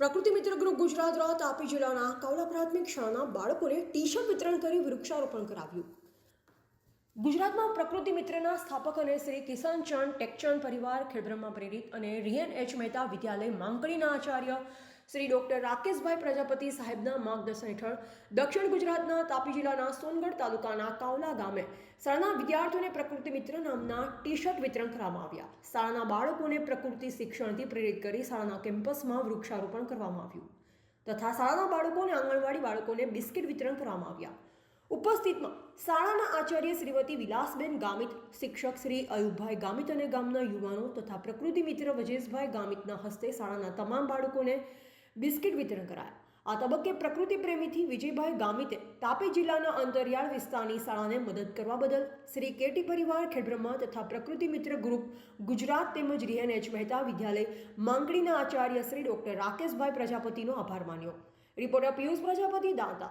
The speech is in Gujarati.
પ્રકૃતિ મિત્ર ગ્રુપ ગુજરાત દ્વારા તાપી જિલ્લાના કાવલા પ્રાથમિક શાળાના બાળકોને ટી શર્ટ વિતરણ કરી વૃક્ષારોપણ કરાવ્યું. ગુજરાતમાં પ્રકૃતિ મિત્રના સ્થાપક અને શ્રી કિશનચંદ ટેકચંદ પરિવાર ખેડબ્રહ્મા પ્રેરિત અને રિયન એચ મહેતા વિદ્યાલય માંકડીના આચાર્ય શ્રી ડોક્ટર રાકેશભાઈ પ્રજાપતિ સાહેબના માર્ગદર્શન હેઠળ દક્ષિણ ગુજરાતના તાપી જિલ્લાના સોનગઢ તાલુકાના કાવલા ગામે શાળાના વિદ્યાર્થીઓને પ્રકૃતિ મિત્ર નામના ટી શર્ટ વિતરણ કરવામાં આવ્યા. શાળાના બાળકોને પ્રકૃતિ શિક્ષણથી પ્રેરિત કરી શાળાના કેમ્પસમાં વૃક્ષારોપણ કરવામાં આવ્યું. તથા શાળાના બાળકોને આંગણવાડી બાળકોને બિસ્કિટ વિતરણ કરવામાં આવ્યા. ઉપસ્થિતમાં શાળાના આચાર્ય શ્રીમતી વિલાસબેન ગામિત, શિક્ષક શ્રી અયુબભાઈ ગામિત અને ગામના યુવાનો તથા પ્રકૃતિ મિત્ર વજેશભાઈ ગામિતના હસ્તે શાળાના તમામ બાળકોને બિસ્કિટ વિતરણ કરાયા. આ તબક્કે પ્રકૃતિ પ્રેમીથી વિજયભાઈ ગામિતે તાપી જિલ્લાના અંતરિયાળ વિસ્તારની શાળાને મદદ કરવા બદલ શ્રી કેટી પરિવાર, ખેડબ્રહ્મા તથા પ્રકૃતિ મિત્ર ગ્રુપ, ગુજરાત તેમજ રીએનએચ એચ મહેતા વિદ્યાલય માંગડીના આચાર્ય શ્રી ડોક્ટર રાકેશભાઈ પ્રજાપતિનો આભાર માન્યો. રિપોર્ટર પિયુષ પ્રજાપતિ, દાંતા.